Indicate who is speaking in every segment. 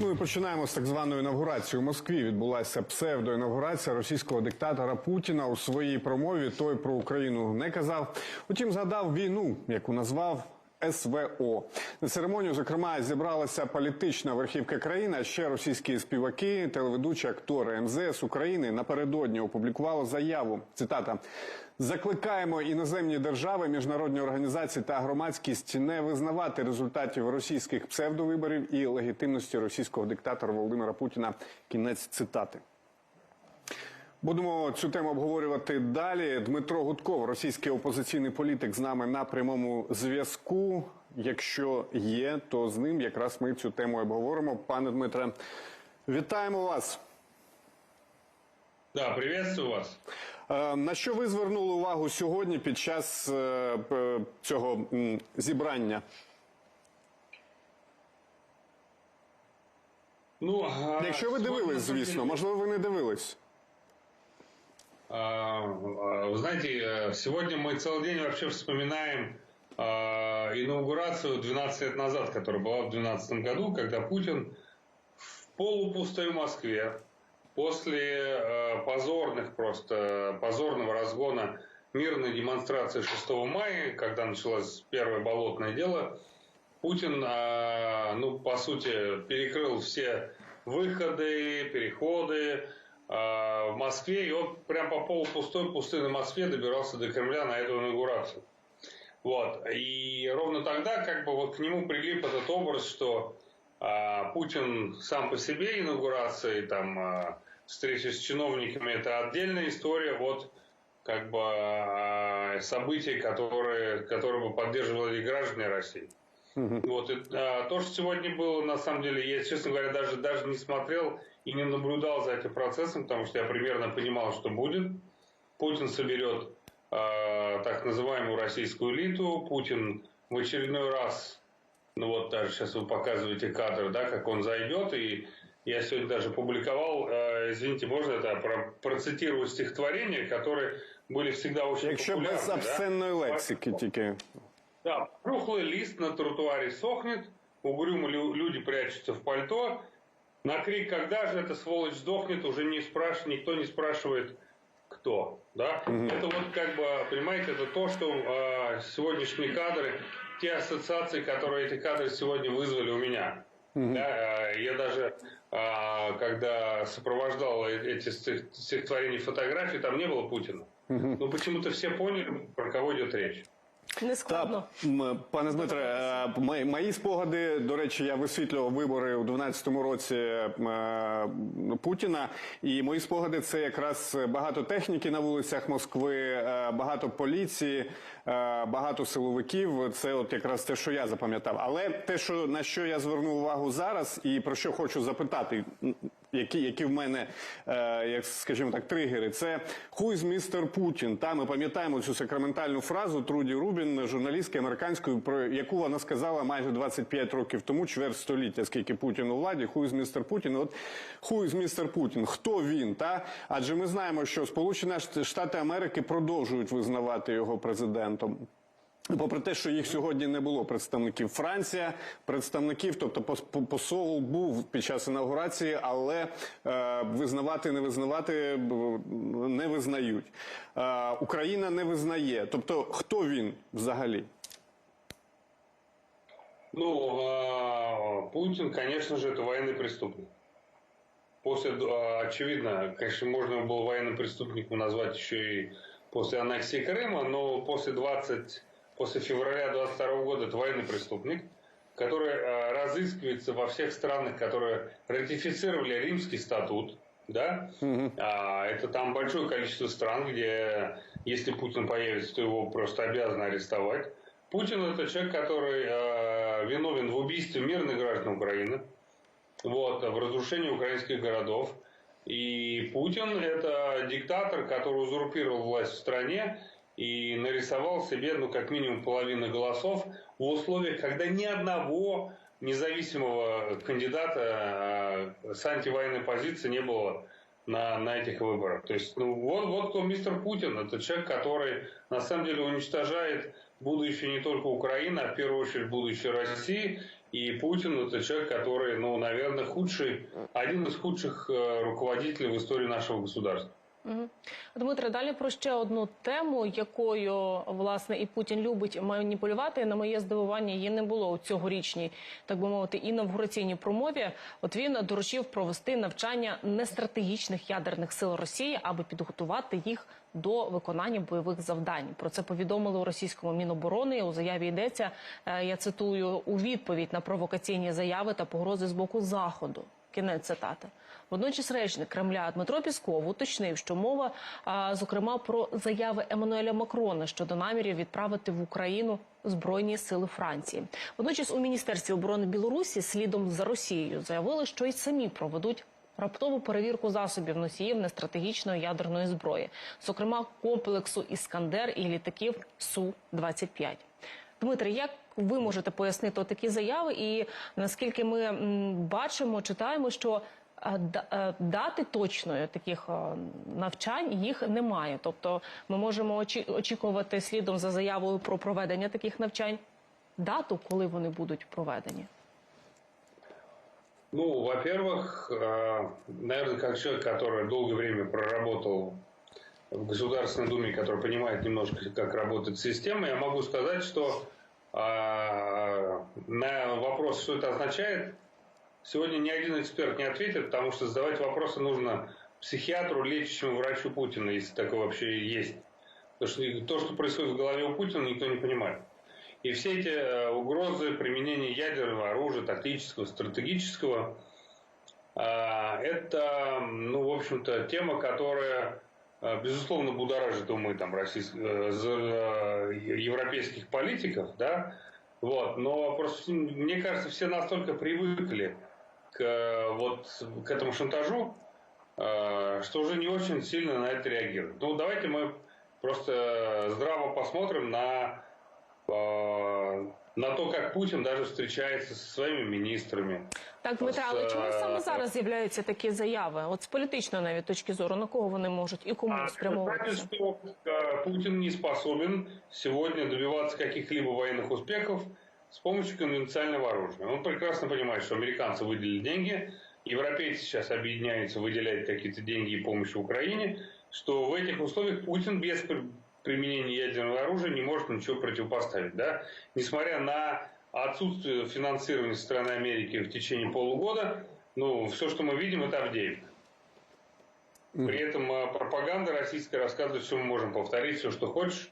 Speaker 1: Ну і починаємо з так званої інавгурації. У Москві відбулася псевдоінавгурація російського диктатора Путіна. У своїй промові той про Україну не казав. Утім, згадав війну, яку назвав. СВО на церемонію, зокрема, зібралася політична верхівка країни. А ще російські співаки, телеведучі актори МЗС України напередодні опублікували заяву. Цитата: закликаємо іноземні держави, міжнародні організації та громадськість не визнавати результатів російських псевдовиборів і легітимності російського диктатора Володимира Путіна. Кінець цитати. Будемо цю тему обговорювати далі. Дмитро Гудков, російський опозиційний політик, з нами на прямому зв'язку. Якщо є, то з ним якраз ми цю тему обговоримо. Пане Дмитре, вітаємо вас.
Speaker 2: Да, приветствую вас.
Speaker 1: Е, На що ви звернули увагу сьогодні під час е, цього зібрання?
Speaker 2: Ну,
Speaker 1: Якщо ви дивились, звісно, можливо, ви не дивились.
Speaker 2: А, а, Вы знаете, э, сегодня мы целый день вообще вспоминаем а, инаугурацию 12 лет назад, которая была в 2012 году, когда Путин в полупустой Москве после э, позорных просто, позорного разгона мирной демонстрации 6 мая, когда началось первое болотное дело, Путин, ну, по сути, перекрыл все выходы, переходы в Москве, и он прям по полупустой пустынной Москве добирался до Кремля на эту инаугурацию. Вот. И ровно тогда как бы вот к нему прилип этот образ, что а, Путин сам по себе инаугурации, там, а, встречи с чиновниками, это отдельная история, вот как бы а, событий, которые, которые бы поддерживали граждане России. Вот, и, а, то, что сегодня было, на самом деле, я, честно говоря, даже, даже не смотрел и не наблюдал за этим процессом, потому что я примерно понимал, что будет. Путин соберет а, так называемую российскую элиту. Путин в очередной раз, ну вот даже сейчас вы показываете кадр, да, как он зайдет, и я сегодня даже публиковал, э, извините, можно это про- процитирую стихотворения, которые были всегда очень
Speaker 1: Якщо
Speaker 2: популярны.
Speaker 1: без
Speaker 2: да?
Speaker 1: обсценної лексики тільки.
Speaker 2: Да, рухлый лист на тротуаре сохнет, угрюмо лю- люди прячутся в пальто. На крик «Когда же эта сволочь сдохнет?» уже не спраш... никто не спрашивает, кто. Да? Это вот как бы, понимаете, это то, что э, сегодняшние кадры, те ассоциации, которые эти кадры сегодня вызвали у меня. Да, э, я даже, э, когда сопровождал э- эти стих- стихотворения фотографии, там не было Путина. Но почему-то все поняли, про кого идет речь.
Speaker 3: Не складно.
Speaker 1: Та, пане Дмитре, е, мої- мої спогади, до речі, я висвітлював вибори у 12-му році е, Путіна. І мої спогади це якраз багато техніки на вулицях Москви, е, багато поліції, багато силовиків. Це от якраз те, що я запам'ятав. Але те, що на що я звернув увагу зараз, і про що хочу запитати, які, які в мене, е, як скажімо так, тригери, це «Who is Mr. Putin?» Та ми пам'ятаємо цю сакраментальну фразу Труді Рубін, журналістки американської, про яку вона сказала майже 25 років тому, чверть століття, скільки Путін у владі. «Who is Mr. Putin?» От «Who is Mr. Putin?» Хто він? Та адже ми знаємо, що Сполучені Штати Америки продовжують визнавати його президентом Попри те, що їх сьогодні не було представників Франція, представників, тобто пос- по- посол був під час інаугурації, але е, визнавати, не визнавати б, не визнають. Е, Україна не визнає. Тобто, хто він взагалі?
Speaker 2: Ну, а, Путин, конечно же, это военный преступник. После, а, очевидно, конечно, можно было военным преступником назвать еще и после аннексии Крыма, но после 20, после февраля 22 года это военный преступник, который а, разыскивается во всех странах, которые ратифицировали Римский статут, да, А, это там большое количество стран, где если Путин появится, то его просто обязаны арестовать. Путин это человек, который э, виновен в убийстве мирных граждан Украины, вот, в разрушении украинских городов. И Путин это диктатор, который узурпировал власть в стране и нарисовал себе, ну, как минимум половину голосов в условиях, когда ни одного независимого кандидата э, с антивоенной позиции не было на, на этих выборах. То есть, ну, вот, вот кто мистер Путин. Это человек, который на самом деле уничтожает будущее не только Украины, а в первую очередь будущее России. И Путин это человек, который, ну, наверное, худший, один из худших э, руководителей в истории нашего государства.
Speaker 3: Дмитре, далі про ще одну тему, якою власне і Путін любить маніпулювати. На моє здивування її не було у цьогорічній, так би мовити, інавгураційній промові. От він доручив провести навчання нестратегічних ядерних сил Росії, аби підготувати їх до виконання бойових завдань. Про це повідомили у російському міноборони. У заяві йдеться. е, Я цитую у відповідь на провокаційні заяви та погрози з боку заходу. Кінець цитати. Водночас речник Кремля Дмитро Пісков уточнив, що мова, зокрема, про заяви Еммануеля Макрона щодо намірів відправити в Україну збройні сили Франції. Водночас у міністерстві оборони Білорусі слідом за Росією заявили, що й самі проведуть. Раптову перевірку засобів носіїв нестратегічної ядерної зброї, зокрема комплексу Іскандер і літаків Су 25 Дмитре, як ви можете пояснити такі заяви? І наскільки ми м, бачимо, читаємо, що е, да- е, дати точної таких е, навчань їх немає. Тобто, ми можемо очі- очікувати слідом за заявою про проведення таких навчань дату, коли вони будуть проведені.
Speaker 2: Ну, во-первых, э, наверное, как человек, который долгое время проработал в Государственной Думе, который понимает немножко, как работает система, я могу сказать, что э, на вопрос, что это означает, сегодня ни один эксперт не ответит, потому что задавать вопросы нужно психиатру, лечащему врачу Путина, если такое вообще есть. Потому что то, что происходит в голове у Путина, никто не понимает. И все эти э, угрозы применения ядерного оружия, тактического, стратегического, э, это, ну, в общем-то, тема, которая, безусловно, будоражит умы там, российских, э, э, европейских политиков, да, вот, но просто, мне кажется, все настолько привыкли к, э, вот, к этому шантажу, что уже не очень сильно на это реагируют. Ну, давайте мы просто здраво посмотрим на на то, как Путин даже встречается со своими министрами.
Speaker 3: Так, Дмитре, але
Speaker 2: Просто,
Speaker 3: чому саме
Speaker 2: е,
Speaker 3: зараз з'являються такі заяви? От з політичної навіть точки зору, на кого вони можуть і кому
Speaker 2: А вы
Speaker 3: спрямовуватися?
Speaker 2: знаете, что э, Путин не способен сегодня добиваться каких-либо военных успехов с помощью конвенциального оружия. Он прекрасно понимает, что американцы выделили деньги, европейцы сейчас объединяются, выделяют какие-то деньги и помощь Украине, что в этих условиях Путин без при- применения ядерного оружия не может ничего противопоставить. Да? Несмотря на отсутствие финансирования со стороны Америки в течение полугода, ну, все, что мы видим, это Авдеевка. При этом э, пропаганда российская рассказывает, что мы можем повторить все, что хочешь.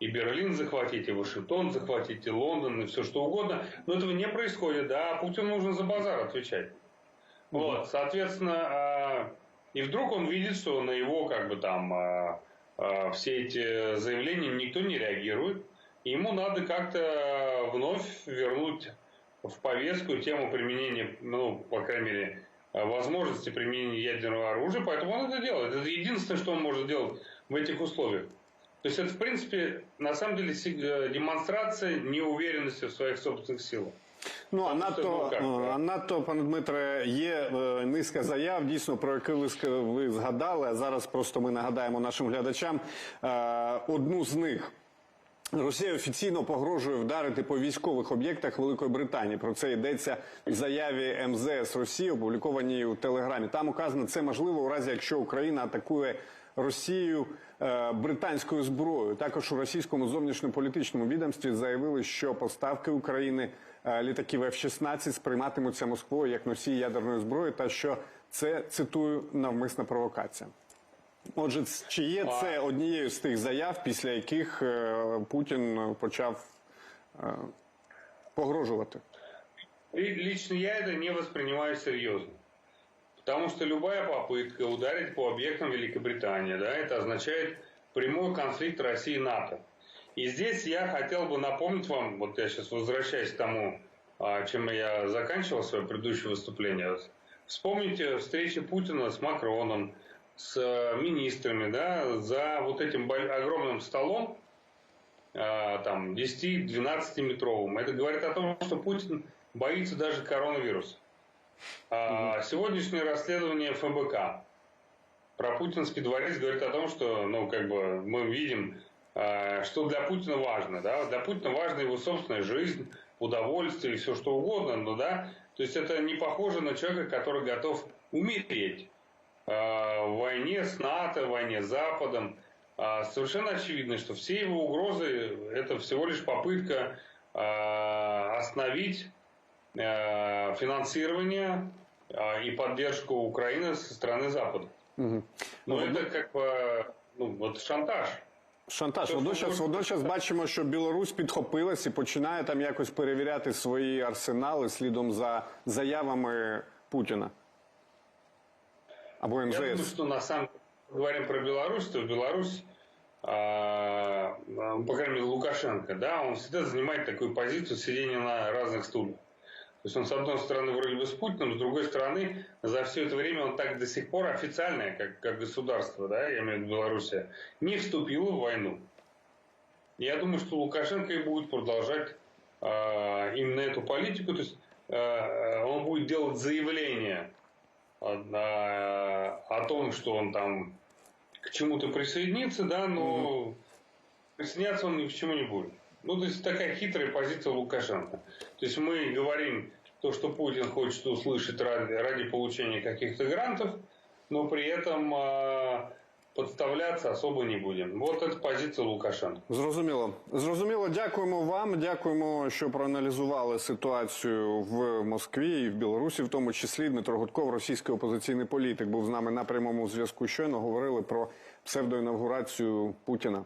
Speaker 2: И Берлин захватить, и Вашингтон захватить, и Лондон, и все что угодно. Но этого не происходит, да, а Путину нужно за базар отвечать. Вот, соответственно, а, и вдруг он видит, что на его, как бы там, а, а, все эти заявления никто не реагирует И ему надо как-то вновь вернуть в повестку тему применения, ну, по крайней мере, э, возможности применения ядерного оружия, поэтому он это делает. Это единственное, что он может сделать в этих условиях. То есть это, в принципе, на самом деле сиг- э, демонстрация неуверенности в своих собственных силах.
Speaker 1: Ну а
Speaker 2: Тому що,
Speaker 1: надто,
Speaker 2: ну, як,
Speaker 1: е, а надто, пане Дмитре, є е, низка заяв, дійсно про які ви ска- ви згадали. А зараз просто ми нагадаємо нашим глядачам е, одну з них. Росія офіційно погрожує вдарити по військових об'єктах Великої Британії. Про це йдеться в заяві МЗС Росії, опублікованій у Телеграмі. Там указано, це можливо у разі, якщо Україна атакує Росію е, британською зброєю. Також у російському зовнішньополітичному відомстві заявили, що поставки України е, літаків F-16 сприйматимуться Москвою як носій ядерної зброї, та що це цитую навмисна провокація. Отже, ц- чи є це однією з тих заяв, після яких е, Путін е, почав е, погрожувати?
Speaker 2: И лично я это не воспринимаю серьезно. Потому что любая попытка ударить по объектам Великобритании, да, это означает прямой конфликт России и НАТО. И здесь я хотел бы напомнить вам, вот я сейчас возвращаюсь к тому, а, чем я заканчивал свое предыдущее выступление. Вспомните встречи Путина с Макроном, с э, министрами, да, за вот этим огромным столом, а, там 10-12 метровым. Это говорит о том, что Путин боится даже коронавируса. А, Сегодняшнее расследование ФБК. Про путинский дворец говорит о том, что, ну, как бы мы видим, а, что для Путина важно, да, для Путина важна его собственная жизнь, удовольствие и все что угодно, но да, то есть это не похоже на человека, который готов умереть. э, в войне с НАТО, в войне с Западом. А совершенно очевидно, что все его угрозы это всего лишь попытка э, остановить э, финансирование э, и поддержку Украины со стороны Запада.
Speaker 1: Мгм.
Speaker 2: Ну, это как бы ну, вот шантаж.
Speaker 1: Шантаж.
Speaker 2: Це
Speaker 1: Водночас,
Speaker 2: може
Speaker 1: водночас
Speaker 2: бути.
Speaker 1: бачимо, що Білорусь підхопилась і починає там якось перевіряти свої арсенали слідом за заявами Путіна. Або
Speaker 2: Я думаю,
Speaker 1: МЗС.
Speaker 2: что на самом деле, говорим про Беларусь, то Беларусь, а, а, по крайней мере, Лукашенко, да, он всегда занимает такую позицию сидения на разных стульях. То есть он, с одной стороны, вроде бы с Путиным, с другой стороны, за все это время он так до сих пор официально, как, как государство, да, я имею в виду Белоруссия, не вступил в войну. Я думаю, что Лукашенко и будет продолжать а, именно эту политику, то есть а, он будет делать заявления о, о том, что он там к чему-то присоединится, да, но присоединяться он ни к чему не будет. Ну, то есть такая хитрая позиция Лукашенко. То есть мы говорим то, что Путин хочет услышать ради, ради получения каких-то грантов, но при этом а, подставляться особо не будем. Вот это позиція Лукашенка.
Speaker 1: Зрозуміло. Зрозуміло, дякуємо вам. Дякуємо, що проаналізували ситуацію в Москві і в Білорусі, в тому числі Дмитро Гудков, російський опозиційний політик, був з нами на прямому зв'язку. Щойно говорили про псевдоінавгурацію Путіна.